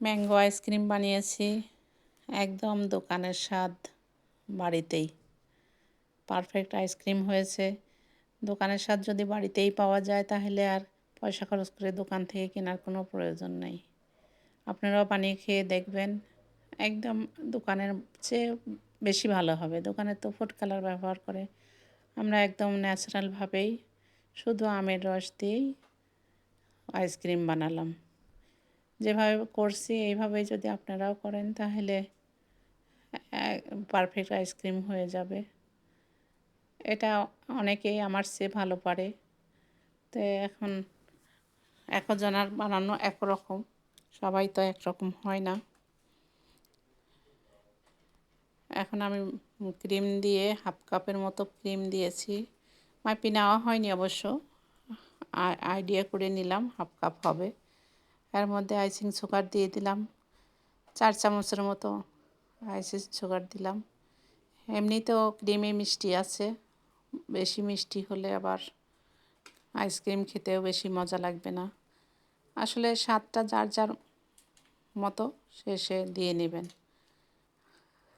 Mango ice cream বানিয়েছি। একদম দোকানের স্বাদ বাড়িতেই। পারফেক্ট আইসক্রিম হয়েছে। দোকানের স্বাদ যদি বাড়িতেই পাওয়া যায় তাহলে আর পয়সা খরচ করে দোকান থেকে কেনার কোনো প্রয়োজন নেই। আপনারাও বানিয়ে খেয়ে দেখবেন। একদম দোকানের চেয়ে বেশি ভালো হবে। দোকানে তো ফুড কালার ব্যবহার করে আমরা একদম ন্যাচারালভাবেই শুধু আমের রস দিয়েই আইসক্রিম বানালাম। যেভাবে করছি, এইভাবেই যদি আপনারাও করেন, তাহলে পারফেক্ট আইসক্রিম হয়ে যাবে। এটা অনেকেই আমার চেয়ে ভালো পারে। তো এখন একজনের বানানো একরকম, সবাই তো একরকম হয় না। এখন আমি ক্রিম দিয়ে হাফ কাপের মতো ক্রিম দিয়েছি। মাপি নেওয়া হয়নি অবশ্য। আইডিয়া করে নিলাম হাফ কাপ হবে। এর মধ্যে আইসিং সুগার দিয়ে দিলাম। চার চামচের মতো আইসিং সুগার দিলাম। এমনিতেও ক্রিমে মিষ্টি আছে। বেশি মিষ্টি হলে আবার আইসক্রিম খেতেও বেশি মজা লাগবে না। আসলে স্বাদটা যার যার মতো সে সে দিয়ে নেবেন।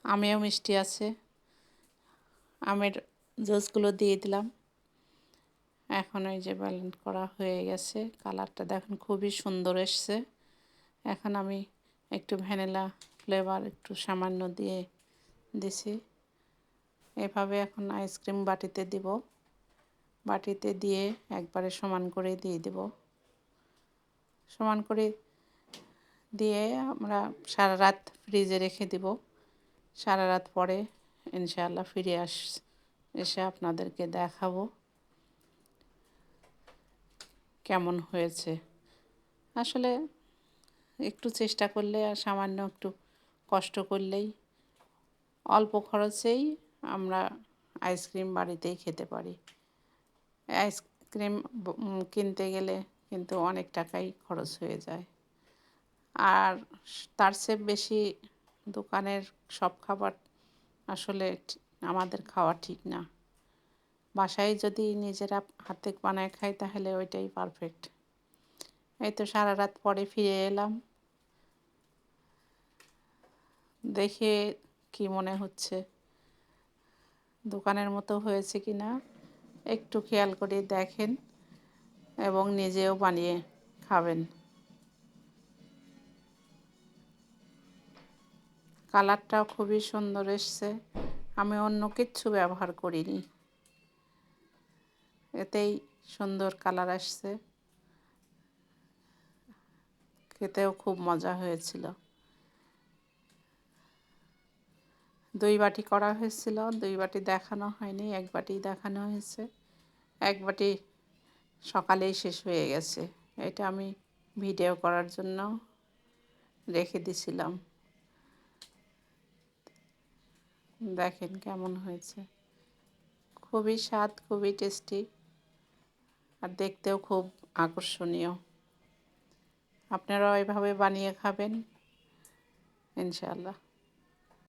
আমেও মিষ্টি আছে। আমের জুসগুলো দিয়ে দিলাম। এখন ওই যে ব্যালেন্ড করা হয়ে গেছে। কালারটা দেখুন খুবই সুন্দর এসছে। এখন আমি একটু ভ্যানিলা ফ্লেভার একটু সামান্য দিয়ে দিছি। এভাবে এখন আইসক্রিম বাটিতে দিব। বাটিতে দিয়ে একবারে সমান করে দিয়ে দেব। সমান করে দিয়ে আমরা সারা রাত ফ্রিজে রেখে দিব। সারা রাত পরে ইনশাআল্লাহ ফিরে আস, এসে আপনাদেরকে দেখাবো। কেমন হয়েছে? আসলে একটু চেষ্টা করলে আর সামান্য একটু কষ্ট করলেই অল্প খরচেই আমরা আইসক্রিম বাড়িতেই খেতে পারি। আইসক্রিম কিনতে গেলে কিন্তু অনেক টাকাই খরচ হয়ে যায়। আর তার চেয়ে বেশি দোকানের সব খাবার আসলে আমাদের খাওয়া ঠিক না। বাসায় যদি নিজেরা হাতে বানায় খাই, তাহলে ওইটাই পারফেক্ট এই তো সারা রাত পরে ফিরে এলাম। দেখে কি মনে হচ্ছে। দোকানের মতো হয়েছে কি না, একটু খেয়াল করে দেখেন এবং নিজেও বানিয়ে খাবেন। কালারটাও খুবই সুন্দর এসছে। আমি অন্য কিচ্ছু ব্যবহার করিনি। এতেই সুন্দর কালার আসছে। খেতেও খুব মজা হয়েছিল। দুই বাটি করা হয়েছিল, দুই বাটি দেখানো হয়নি, এক বাটি দেখানো হয়েছে। এক বাটি সকালেই শেষ হয়ে গেছে। এটা আমি ভিডিও করার জন্য রেখে দিছিলাম। দেখেন কেমন হয়েছে। খুবই স্বাদ, খুবই টেস্টি। আর দেখতেও খুব আকর্ষণীয়। আপনারাও এভাবে বানিয়ে খাবেন ইনশাআল্লাহ।